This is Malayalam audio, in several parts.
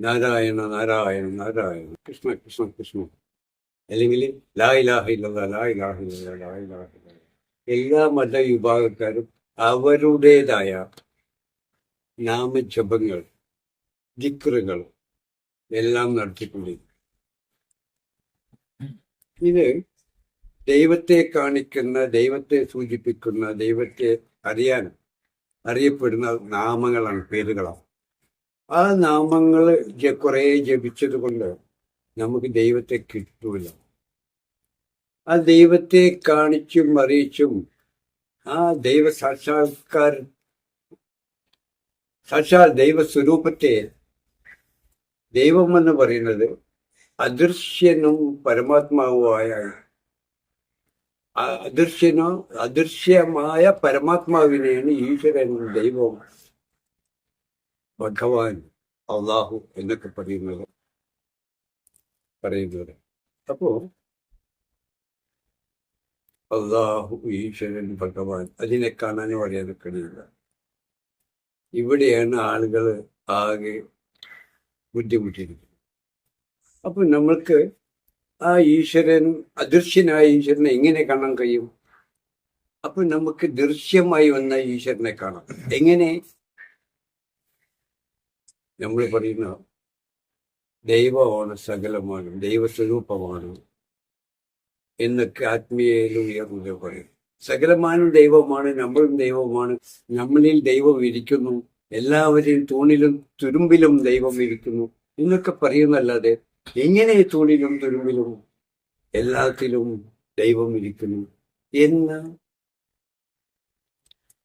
നാരായണ നാരായണ നാരായണ. കൃഷ്ണ കൃഷ്ണ കൃഷ്ണ. അല്ലെങ്കിൽ ലായ് ഇലാഹ ലായ് ലാഹില്ല ലായ് ലാഹില്ല എല്ലാ മത വിഭാഗക്കാരും അവരുടേതായ നാമജപങ്ങൾ ദിക്റുകൾ എല്ലാം നടത്തിക്കൊണ്ടിരിക്കും ഇത് ദൈവത്തെ കാണിക്കുന്ന ദൈവത്തെ സൂചിപ്പിക്കുന്ന ദൈവത്തെ അറിയാൻ അറിയപ്പെടുന്ന നാമങ്ങളാണ് പേരുകളാണ്. ആ നാമങ്ങൾ കുറെ ജപിച്ചത് കൊണ്ട് നമുക്ക് ദൈവത്തെ കിട്ടൂല. ആ ദൈവത്തെ കാണിച്ചും അറിയിച്ചും ആ ദൈവ സാക്ഷാത്കാര സാക്ഷാൽ ദൈവസ്വരൂപത്തെ ദൈവമെന്ന് പറയുന്നത് അദൃശ്യനും പരമാത്മാവുമായ അദൃശ്യനോ അദൃശ്യമായ പരമാത്മാവിനെയാണ് ഈശ്വരൻ ദൈവം ഭഗവാൻ അള്ളാഹു എന്നൊക്കെ പറയുന്നത് പറയുന്നത്. അപ്പോ അള്ളാഹു ഈശ്വരൻ ഭഗവാൻ അതിനെ കാണാനും അറിയാനും കഴിയില്ല ഇവിടെയാണ് ആളുകൾ ആകെ ബുദ്ധിമുട്ടിയിരിക്കുന്നത്. അപ്പൊ നമ്മൾക്ക് ആ ഈശ്വരൻ അദൃശ്യനായ ഈശ്വരനെ എങ്ങനെ കാണാൻ കഴിയും? അപ്പൊ നമുക്ക് ദൃശ്യമായി വന്ന ഈശ്വരനെ കാണാം. എങ്ങനെ? നമ്മൾ പറയുന്ന ദൈവമാണ് സകലമാണ് ദൈവസ്വരൂപമാണ് എന്നൊക്കെ ആത്മീയയിൽ ഉയർന്നത് പറയും. സകലമാനും ദൈവമാണ് നമ്മളും ദൈവമാണ് നമ്മളിൽ ദൈവം ഇരിക്കുന്നു എല്ലാവരെയും തൂണിലും തുരുമ്പിലും ദൈവം ഇരിക്കുന്നു എന്നൊക്കെ പറയുന്നല്ലാതെ എങ്ങനെ തൂണിലും തുരുമ്പിലും എല്ലാത്തിലും ദൈവം ഇരിക്കുന്നു എന്ന്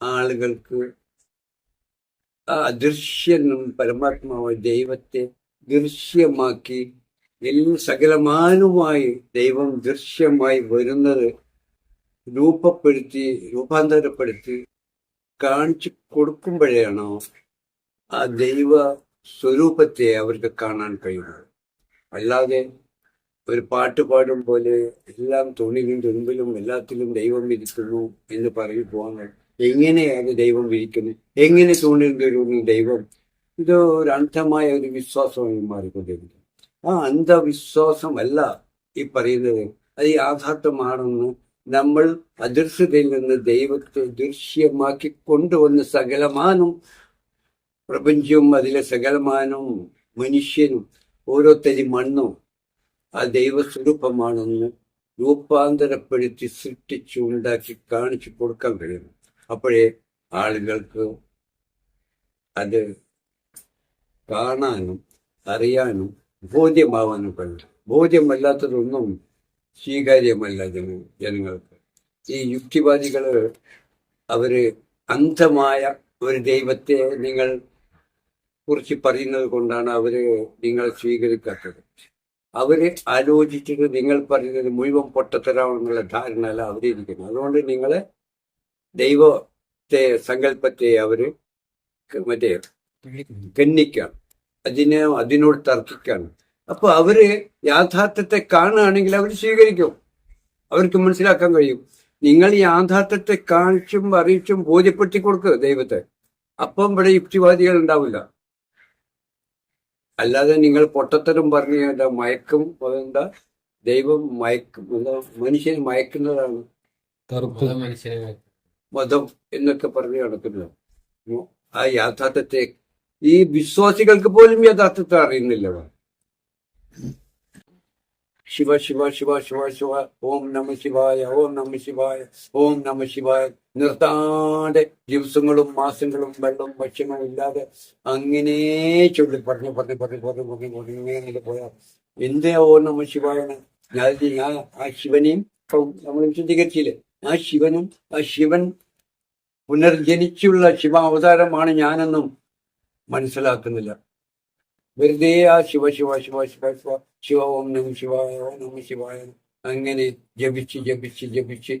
ആളുകൾക്ക് ആ അദൃശ്യനും പരമാത്മാവായ ദൈവത്തെ ദൃശ്യമാക്കി എല്ലാം സകലമാനുമായി ദൈവം ദൃശ്യമായി വരുന്നത് രൂപപ്പെടുത്തി രൂപാന്തരപ്പെടുത്തി കാണിച്ചു കൊടുക്കുമ്പോഴാണോ ആ ദൈവ സ്വരൂപത്തെ അവർക്ക് കാണാൻ കഴിയുന്നത്. അല്ലാതെ ഒരു പാട്ട് പാടും പോലെ എല്ലാം തുണിലും തുമ്പിലും എല്ലാത്തിലും ദൈവം ഇരിക്കുന്നു എന്ന് പറഞ്ഞു പോകാൻ എങ്ങനെയാണ് ദൈവം വിരിക്കുന്നത് എങ്ങനെ തൂണിലും തുരുന്നു ദൈവം? ഇത് ഒരു അന്ധമായ ഒരു വിശ്വാസമായി മാറിക്കൊണ്ടിരിക്കുന്നു. ആ അന്ധവിശ്വാസമല്ല ഈ പറയുന്നത്. അത് യാഥാർത്ഥ്യമാണെന്ന് നമ്മൾ അദൃശ്യതയിൽ നിന്ന് ദൈവത്തെ ദൃശ്യമാക്കി കൊണ്ടുവന്ന സകലമാനും പ്രപഞ്ചവും അതിലെ സകലമാനവും മനുഷ്യനും ഓരോ തരി മണ്ണും ആ ദൈവസ്വരൂപമാണെന്ന് രൂപാന്തരപ്പെടുത്തി സൃഷ്ടിച്ചു ഉണ്ടാക്കി കാണിച്ചു കൊടുക്കാൻ കഴിയും അപ്പോഴേ ആളുകൾക്ക് അത് കാണാനും അറിയാനും ബോധ്യമാവാനും കഴിയും. ബോധ്യമല്ലാത്തതൊന്നും സ്വീകാര്യമല്ല ജന ജനങ്ങൾക്ക്. ഈ യുക്തിവാദികൾ അവർ അന്ധമായ ഒരു ദൈവത്തെ നിങ്ങൾ കുറിച്ച് പറയുന്നത് കൊണ്ടാണ് അവർ നിങ്ങൾ സ്വീകരിക്കാത്തത്. അവർ ആലോചിച്ചിട്ട് നിങ്ങൾ പറയുന്നത് മുഴുവൻ പൊട്ടത്തരാണെന്നുള്ള ധാരണ അല്ല അവരിയ്ക്കുന്നത് അതുകൊണ്ട് നിങ്ങളെ ദൈവത്തെ സങ്കല്പത്തെ അവർ മറ്റേ ഗണ്ണിക്കാൻ അതിനെ അതിനോട് തർക്കിക്കാണ് അപ്പൊ അവർ യാഥാർത്ഥ്യത്തെ കാണുകയാണെങ്കിൽ അവർ സ്വീകരിക്കും. അവർക്ക് മനസ്സിലാക്കാൻ കഴിയും. നിങ്ങൾ യാഥാർത്ഥ്യത്തെ കാണിച്ചും അറിയിച്ചും ബോധ്യപ്പെടുത്തി കൊടുക്കുക ദൈവത്തെ. അപ്പം ഇവിടെ യുക്തിവാദികൾ ഉണ്ടാവില്ല. അല്ലാതെ നിങ്ങൾ പൊട്ടത്തരം പറഞ്ഞു എന്താ മയക്കും എന്താ ദൈവം മയക്കും എന്താ മനുഷ്യൻ മയക്കുന്നതാണ്. മനുഷ്യനെ മതം എന്നൊക്കെ പറഞ്ഞു നടക്കുന്നത്. ആ യാഥാർത്ഥ്യത്തെ ഈ വിശ്വാസികൾക്ക് പോലും യഥാർത്ഥത്തെ അറിയുന്നില്ല ശിവ ശിവ ശിവ ശിവ ശിവ ഓം നമ ശിവായ ഓം നമ ശിവായ ഓം നമ ശിവായ. നിർത്താതെ ദിവസങ്ങളും മാസങ്ങളും വെള്ളവും ഭക്ഷണവും ഇല്ലാതെ അങ്ങനെ ചൊല്ലി പറഞ്ഞു പറഞ്ഞു പറഞ്ഞു പറഞ്ഞു പറഞ്ഞു പറഞ്ഞു ഇങ്ങനെ പോയാൽ എന്തേ ഓം നമ ശിവായാണ്? ഞാൻ ആ ശിവനെയും നമ്മൾ വിശദീകരിച്ചില്ലേ ആ ശിവനും ആ ശിവൻ പുനർജനിച്ചുള്ള ശിവ അവതാരമാണ് ഞാനെന്നും മനസ്സിലാക്കുന്നില്ല. വെറുതെ ആ ശിവ ശിവ ശിവ ശിവ ശിവ ശിവ ഓം നമ ശിവായ നമ ശിവായ അങ്ങനെ ജപിച്ച് ജപിച്ച് ജപിച്ച്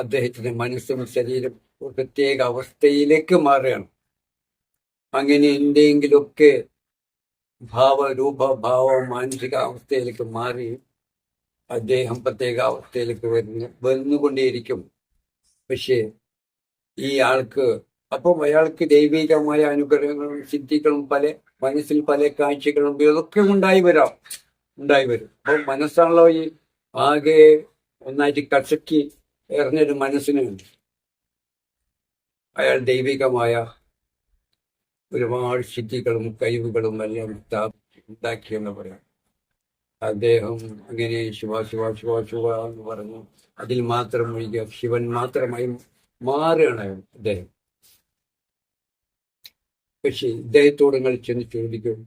അദ്ദേഹത്തിന്റെ മനസ്സും ശരീരം ഒരു പ്രത്യേക അവസ്ഥയിലേക്ക് മാറുകയാണ്. അങ്ങനെ എന്തെങ്കിലുമൊക്കെ ഭാവ രൂപ ഭാവ മാനസിക അവസ്ഥയിലേക്ക് മാറി അദ്ദേഹം പ്രത്യേക അവസ്ഥയിലേക്ക് വരുന്നു വന്നുകൊണ്ടേയിരിക്കും പക്ഷേ ഈ ആൾക്ക്. അപ്പം അയാൾക്ക് ദൈവികമായ അനുഗ്രഹങ്ങളും സിദ്ധികളും പല മനസ്സിൽ പല കാഴ്ചകളും ഇതൊക്കെ ഉണ്ടായി വരാം. ഉണ്ടായി വരും. അപ്പം മനസ്സാണല്ലോ ഈ ആകെ ഒന്നായിട്ട് കസക്കി എറിഞ്ഞൊരു മനസ്സിന് അയാൾ ദൈവികമായ ഒരുപാട് സിദ്ധികളും കഴിവുകളും എല്ലാം ഉണ്ടാക്കിയെന്ന് പറയാം. അദ്ദേഹം അങ്ങനെ ശിവ ശിവ ശിവ ശിവ എന്ന് പറഞ്ഞു. അതിൽ മാത്രം ഒഴികെ ശിവൻ മാത്രമായി മാറുകയാണ് അദ്ദേഹം. പക്ഷെ ഇദ്ദേഹത്തോട് നിങ്ങൾ ചെന്ന് ചോദിക്കും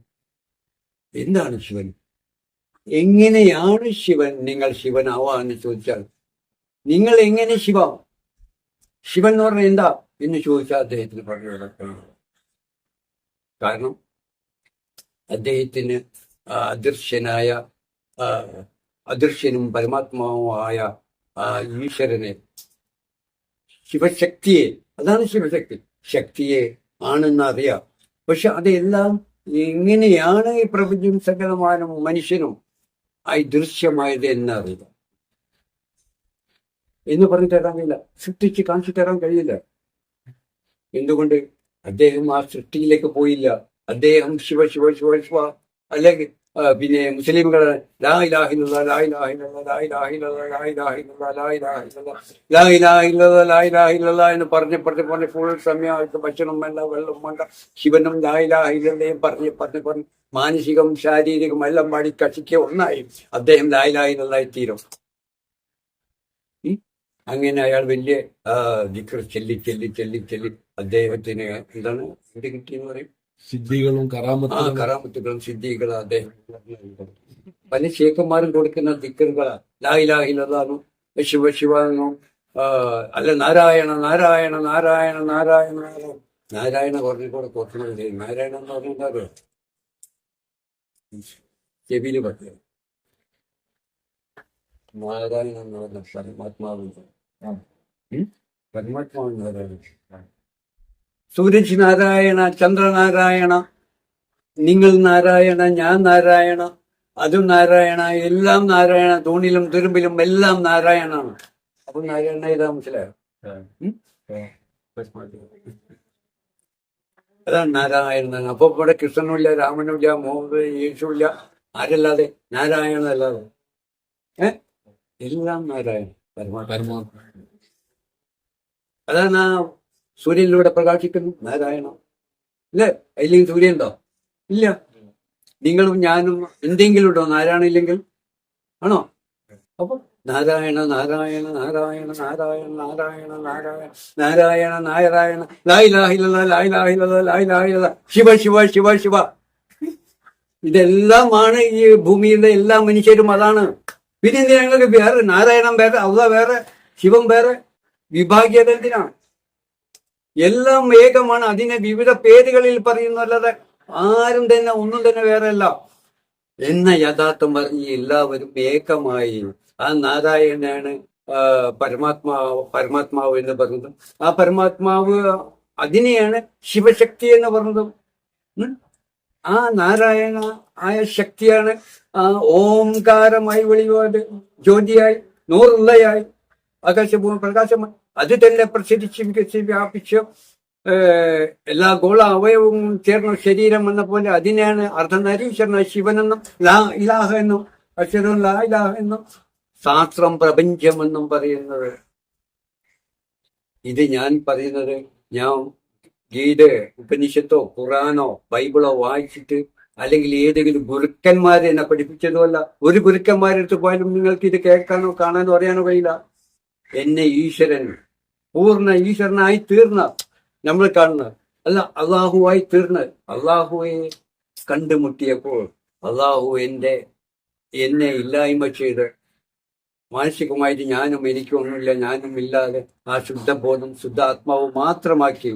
എന്താണ് ശിവൻ? എങ്ങനെയാണ് ശിവൻ നിങ്ങൾ ശിവനാവാന്ന് ചോദിച്ചാൽ നിങ്ങൾ എങ്ങനെ ശിവ? ശിവൻ എന്ന് പറഞ്ഞാൽ എന്താ എന്ന് ചോദിച്ചാൽ അദ്ദേഹത്തിന് പറഞ്ഞു കിടക്കണം കാരണം അദ്ദേഹത്തിന് അദൃശ്യനായ അദൃശ്യനും പരമാത്മാവുമായ ഈശ്വരനെ ശിവശക്തിയെ. അതാണ് ശിവശക്തി. ശക്തിയെ ആണെന്ന് അറിയാം പക്ഷെ അതെല്ലാം എങ്ങനെയാണ് ഈ പ്രപഞ്ചം സകലമാനും മനുഷ്യനും ആയി ദൃശ്യമായത് എന്നറിയില്ല എന്ന് പറഞ്ഞു തരാൻ കഴിയില്ല സൃഷ്ടിച്ച് കാണിച്ചു തരാൻ കഴിയില്ല. എന്തുകൊണ്ട്? അദ്ദേഹം ആ സൃഷ്ടിയിലേക്ക് പോയില്ല. അദ്ദേഹം ശിവ ശിവ ശിവ ശിവ അല്ലെങ്കിൽ പിന്നെ മുസ്ലിംകൾ എന്ന് പറഞ്ഞ് പറഞ്ഞ് പറഞ്ഞ് ഫുൾ സമയം ഭക്ഷണം വേണ്ട വെള്ളം വേണ്ട ശിവനും ലാ ഇലാഹിലയും പറഞ്ഞ് പറഞ്ഞ് പറഞ്ഞ് മാനസികം ശാരീരികം എല്ലാം പാടി കഷിക്ക ഒന്നായി. അദ്ദേഹം ലാ ഇലാഹിലുള്ളതായി തീരും? അങ്ങനെ അയാൾ വലിയ ചെല്ലി ചെല്ലി ചെല്ലി ചെല്ലി അദ്ദേഹത്തിന് എന്താണ് എന്ത് കിട്ടിയെന്ന് പറയും? സിദ്ധികളും കറാമത്തും കറാമത്തുകളും സിദ്ധികളും അതെ. പല ഷേഖന്മാരും കൊടുക്കുന്ന ദിക്കറുകളാണ് ലാഹിലാഹിലെന്നു ശിവ ശിവനോ അല്ല നാരായണ നാരായണ നാരായണ നാരായണ നാരായണ. കുറഞ്ഞ കൂടെ കുറച്ചുകൂടെ നാരായണ എന്ന് പറഞ്ഞിട്ടുണ്ടോ ചെവിയിൽ പറ്റുക നാരായണ എന്ന് പറഞ്ഞ പരമാത്മാവ്. പരമാത്മാവ് നാരായണ. സൂരജ് നാരായണ ചന്ദ്രനാരായണ നിങ്ങൾ നാരായണ ഞാൻ നാരായണ അതും നാരായണ എല്ലാം നാരായണ തൂണിലും തുരുമ്പിലും എല്ലാം നാരായണാണ്. അപ്പൊ നാരായണ ഇതാ മനസ്സിലായോ? അതാണ് നാരായണൻ. അപ്പൊ ഇവിടെ കൃഷ്ണനുമില്ല രാമനുമില്ല മോഹൻ യേശുല്ല ആരല്ലാതെ നാരായണ അല്ലാതെ? ഏ? എല്ലാം നാരായണ പരമാത്മ അതാണ് ആ സൂര്യനിലൂടെ പ്രകാശിക്കുന്നു. നാരായണ. ഇല്ലേ? അല്ലെങ്കിൽ സൂര്യൻ ഉണ്ടോ? ഇല്ല. നിങ്ങളും ഞാനും എന്തെങ്കിലും ഉണ്ടോ? നാരായണ ഇല്ലെങ്കിൽ? ആണോ? അപ്പൊ നാരായണ നാരായണ നാരായണ നാരായണ നാരായണ നാരായണ നാരായണ നാരായണ. ലായിലാഹില്ല ലായ് ലായിലാഹില്ല ശിവ ശിവ ശിവ ശിവ. ഇതെല്ലാമാണ് ഈ ഭൂമിയിലെ എല്ലാ മനുഷ്യരും അതാണ്. പിന്നെ ഞങ്ങൾക്ക് വേറെ നാരായണം വേറെ അവ വേറെ ശിവം വേറെ? വിഭാഗീയത എന്തിനാണ്? എല്ലാം ഏകമാണ്. അതിനെ വിവിധ പേരുകളിൽ പറയുന്നല്ലാതെ ആരും തന്നെ ഒന്നും തന്നെ വേറെയല്ല. എന്ന യഥാർത്ഥം പറഞ്ഞ് എല്ലാവരും ഏകമായി. ആ നാരായണനാണ് പരമാത്മാവ് പരമാത്മാവ് എന്ന് പറഞ്ഞത്. ആ പരമാത്മാവ് അതിനെയാണ് ശിവശക്തി എന്ന് പറയുന്നത് ആ നാരായണ ആയ ശക്തിയാണ് ആ ഓംകാരമായി വെളിവാട് ജ്യോതിയായി നൂറുള്ളയായി ആകാശഭൂമി പ്രകാശമായി. അത് തന്നെ പ്രസരിച്ച് വികസിച്ച് വ്യാപിച്ച് എല്ലാ ഗോള അവയവവും ചേർന്ന ശരീരം എന്ന പോലെ അതിനെയാണ് അർദ്ധനരീശ്വരന ശിവനെന്നും ലാ ഇലാഹ എന്നും അക്ഷരം ലാ ഇലാഹ എന്നും ശാസ്ത്രം പ്രപഞ്ചമെന്നും പറയുന്നത്. ഇത് ഞാൻ പറയുന്നത് ഞാൻ ഗീത ഉപനിഷത്തോ ഖുറാനോ ബൈബിളോ വായിച്ചിട്ട് അല്ലെങ്കിൽ ഏതെങ്കിലും ഗുരുക്കന്മാരെ എന്നെ പഠിപ്പിച്ചതുമല്ല. ഒരു ഗുരുക്കന്മാരെടുത്ത് പോയാലും നിങ്ങൾക്ക് ഇത് കേൾക്കാനോ കാണാനോ അറിയാനോ കഴിയില്ല. എന്നെ ഈശ്വരൻ പൂർണ ഈശ്വരനായി തീർന്ന നമ്മൾ കാണുന്ന അല്ല അള്ളാഹുവായി തീർന്ന് അള്ളാഹുവെ കണ്ടുമുട്ടിയപ്പോൾ അള്ളാഹു എന്റെ എന്നെ ഇല്ലായ്മ ചെയ്ത് മാനസികമായിട്ട് ഞാനും എനിക്കൊന്നുമില്ല ഞാനും ഇല്ലാതെ ആ ശുദ്ധബോധം ശുദ്ധാത്മാവ് മാത്രമാക്കി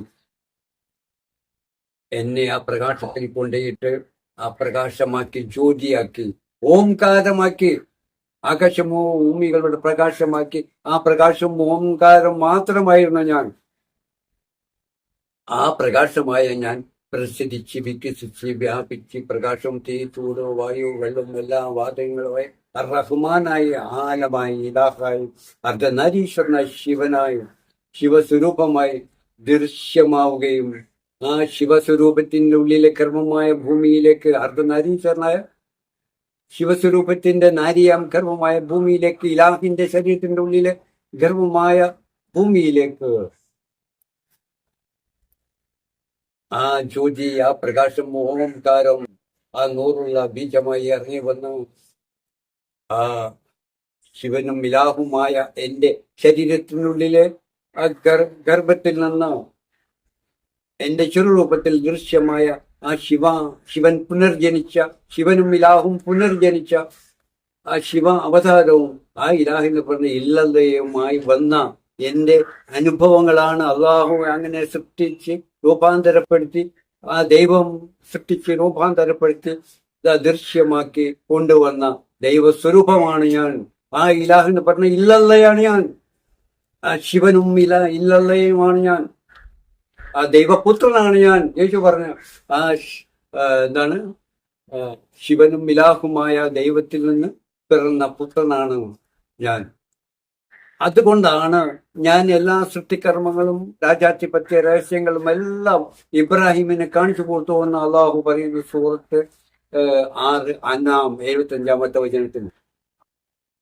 എന്നെ ആ പ്രകാശത്തിൽ കൊണ്ടുപോയിട്ട് ആ പ്രകാശമാക്കി ജ്യോതിയാക്കി ഓംകാരമാക്കി ആകാശമോ ഭൂമികളുടെ പ്രകാശമാക്കി ആ പ്രകാശം ഓംകാരം മാത്രമായിരുന്നു ഞാൻ. ആ പ്രകാശമായ ഞാൻ പ്രസിദ്ധിച്ച് വികസിച്ച് വ്യാപിച്ച് പ്രകാശം തീ ചൂട് വായു വെള്ളം എല്ലാ വാദങ്ങളുമായി റഹ്മാനായി ആലമായി ഇലാഹായി അർദ്ധനാരീശ്വരനായി ശിവനായി ശിവസ്വരൂപമായി ദൃശ്യമാവുകയും ആ ശിവസ്വരൂപത്തിന്റെ ഉള്ളിലെ കർമ്മമായ ഭൂമിയിലേക്ക് അർദ്ധനാരീശ്വരനായ ശിവസ്വരൂപത്തിന്റെ നാരിയാം ഗർഭമായ ഭൂമിയിലേക്ക് ഇലാഹിന്റെ ശരീരത്തിന്റെ ഉള്ളിലെ ഗർഭമായ ഭൂമിയിലേക്ക്. ആ ജ്യോതി ആ പ്രകാശം ഓംകാരം ആ നൂറുള്ള ബീജമായി ഇറങ്ങി വന്നു. ആ ശിവനും ഇലാഹുമായ എന്റെ ശരീരത്തിനുള്ളിലെ ആ ഗർ- ഗർഭത്തിൽ നിന്ന് എന്റെ ചെറുരൂപത്തിൽ ദൃശ്യമായ ആ ശിവ ശിവൻ പുനർജനിച്ച ശിവനും ഇലാഹും പുനർജനിച്ച ആ ശിവ അവതാരവും ആ ഇലാഹിന്ന് പറഞ്ഞ ഇല്ലതയുമായി വന്ന എന്റെ അനുഭവങ്ങളാണ് അള്ളാഹു അങ്ങനെ സൃഷ്ടിച്ച് രൂപാന്തരപ്പെടുത്തി ആ ദൈവം സൃഷ്ടിച്ച് രൂപാന്തരപ്പെടുത്തി ദൃശ്യമാക്കി കൊണ്ടുവന്ന ദൈവസ്വരൂപമാണ് ഞാൻ. ആ ഇലാഹിന്ന് പറഞ്ഞ ഇല്ലല്ലയാണ് ഞാൻ. ആ ശിവനും ഇല ഇല്ലല്ലയുമാണ് ഞാൻ. ആ ദൈവപുത്രനാണ് ഞാൻ. യേശു പറഞ്ഞു ആ എന്താണ്? ശിവനും മിലാഹുമായ ദൈവത്തിൽ നിന്ന് പിറന്ന പുത്രനാണ് ഞാൻ. അതുകൊണ്ടാണ് ഞാൻ എല്ലാ സൃഷ്ടികർമ്മങ്ങളും രാജാധിപത്യ രഹസ്യങ്ങളും എല്ലാം ഇബ്രാഹിമിനെ കാണിച്ചു കൊടുത്തു എന്ന് അള്ളാഹു പറയുന്ന സൂറത്ത് ഏഹ്, ആറ് അന്നാം എഴുപത്തഞ്ചാമത്തെ വചനത്തിൽ.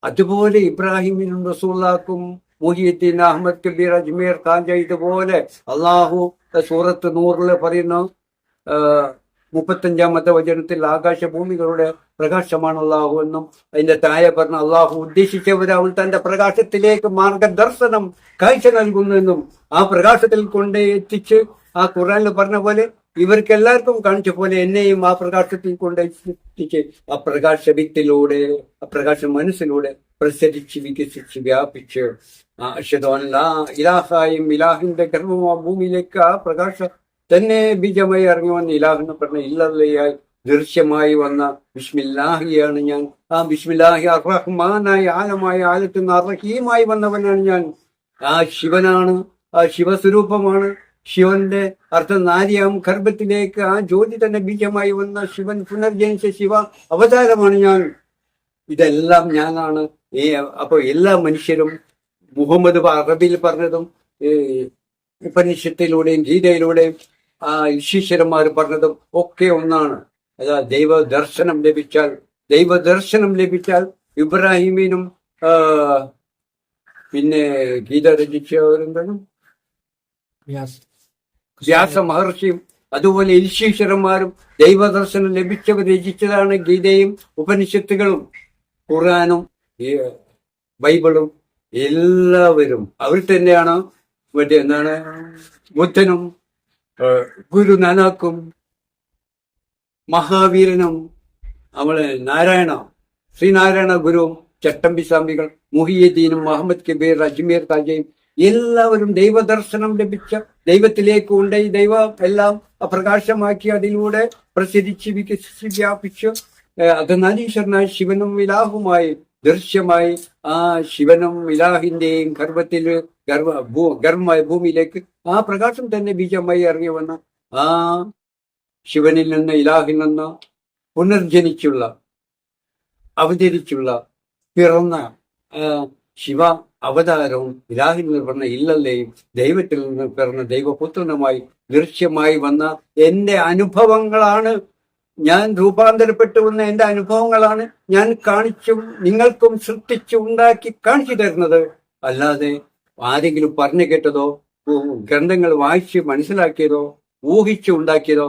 അതുപോലെ ഇബ്രാഹിമിനും റസൂല്ലാക്കും മുഹിയുദ്ദീൻ അഹമ്മദ് കബീർ അജ്മീർ ഖാൻജ ഇതുപോലെ അള്ളാഹു സൂറത്ത് നൂറിൽ പറയുന്നു മുപ്പത്തഞ്ചാമത്തെ വചനത്തിൽ ആകാശഭൂമികളുടെ പ്രകാശമാണ് അള്ളാഹു എന്നും അതിന്റെ താഴെ പറഞ്ഞ അള്ളാഹു ഉദ്ദേശിച്ചവരവൻ തന്റെ പ്രകാശത്തിലേക്ക് മാർഗദർശനം കാഴ്ച നൽകുന്നു എന്നും ആ പ്രകാശത്തിൽ കൊണ്ട് എത്തിച്ച് ആ ഖുറാനിൽ പറഞ്ഞ പോലെ ഇവർക്ക് എല്ലാവർക്കും കാണിച്ച പോലെ എന്നെയും ആ പ്രകാശത്തിൽ കൊണ്ട് സൃഷ്ടിച്ച് ആ പ്രകാശ വിത്തിലൂടെ ആ പ്രകാശ മനസ്സിലൂടെ പ്രസരിച്ച് വികസിച്ച് വ്യാപിച്ച് ആ ഇലാഹായും ഇലാഹിന്റെ ഗർഭം ഭൂമിയിലേക്ക് ആ പ്രകാശ തന്നെ ബീജമായി ഇറങ്ങി വന്ന ഇലാഹെന്ന് പറഞ്ഞ ഇല്ലല്ലയായി ദൃശ്യമായി വന്ന ബിസ്മില്ലാഹിയാണ് ഞാൻ. ആ ബിസ്മില്ലാഹി അറഹ്മാനായി ആലമായി ആലത്തുന്ന അറഹീമായി വന്നവനാണ് ഞാൻ. ആ ശിവനാണ് ആ ശിവസ്വരൂപമാണ്. ശിവന്റെ അർത്ഥം നാരിയാം ഗർഭത്തിലേക്ക് ആ ജ്യോതി തന്നെ ബീജമായി വന്ന ശിവൻ പുനർജനിച്ച ശിവ അവതാരമാണ് ഞാൻ. ഇതെല്ലാം ഞാനാണ്. ഈ അപ്പൊ എല്ലാ മനുഷ്യരും മുഹമ്മദ് അറബിയിൽ പറഞ്ഞതും ഉപനിഷത്തിലൂടെയും ഗീതയിലൂടെയും ആ ഈശ്വരന്മാർ പറഞ്ഞതും ഒക്കെ ഒന്നാണ്. അതാ ദൈവ ദർശനം ലഭിച്ചാൽ ദൈവ ദർശനം ലഭിച്ചാൽ ഇബ്രാഹിമിനും പിന്നെ ഗീത രചിച്ചവരെന്താണ്? വ്യാസ. മഹർഷിയും അതുപോലെ ഇൽശീശ്വരന്മാരും ദൈവദർശനം ലഭിച്ചവർ രചിച്ചതാണ് ഗീതയും ഉപനിഷത്തുകളും ഖുറാനും ബൈബിളും എല്ലാവരും. അവർ തന്നെയാണ് മറ്റേ എന്താണ്? ബുദ്ധനും ഗുരു നാനാക്കും മഹാവീരനും നമ്മളെ നാരായണ ശ്രീനാരായണ ഗുരുവും ചട്ടമ്പി സ്വാമികൾ മുഹിയുദ്ദീനും മുഹമ്മദ് കബീർ അജ്മീർ താജയും എല്ലാവരും ദൈവദർശനം ലഭിച്ച ദൈവത്തിലേക്ക് കൊണ്ടുപോയി ദൈവം എല്ലാം പ്രകാശമാക്കി അതിലൂടെ പ്രസിദ്ധിച്ച് വികസിച്ച് വ്യാപിച്ച് ഏഹ് അർദ്ധനാരീശ്വരനായ ശിവനും വിലാഹുമായി ദൃശ്യമായി ആ ശിവനും വിലാഹിന്റെയും ഗർഭത്തിൽ ഗർഭ ഭൂ ഗർഭമായ ഭൂമിയിലേക്ക് ആ പ്രകാശം തന്നെ ബീജമായി ഇറങ്ങി വന്ന ആ ശിവനിൽ നിന്ന് ഇലാഹിൽ നിന്ന് പുനർജനിച്ചുള്ള അവതരിച്ചുള്ള പിറന്ന ശിവ അവതാരവും ഇലാഹിൽ പറഞ്ഞ ഇല്ലല്ലയും ദൈവത്തിൽ നിന്ന് പിറന്ന ദൈവപുത്രനുമായി ദൃശ്യമായി വന്ന എന്റെ അനുഭവങ്ങളാണ്. ഞാൻ രൂപാന്തരപ്പെട്ടു വന്ന എന്റെ അനുഭവങ്ങളാണ് ഞാൻ കാണിച്ചും നിങ്ങൾക്കും സൃഷ്ടിച്ചു ഉണ്ടാക്കി കാണിച്ചു തരുന്നത്. അല്ലാതെ ആരെങ്കിലും പറഞ്ഞു കേട്ടതോ ഗ്രന്ഥങ്ങൾ വായിച്ച് മനസ്സിലാക്കിയതോ ഊഹിച്ചു ഉണ്ടാക്കിയതോ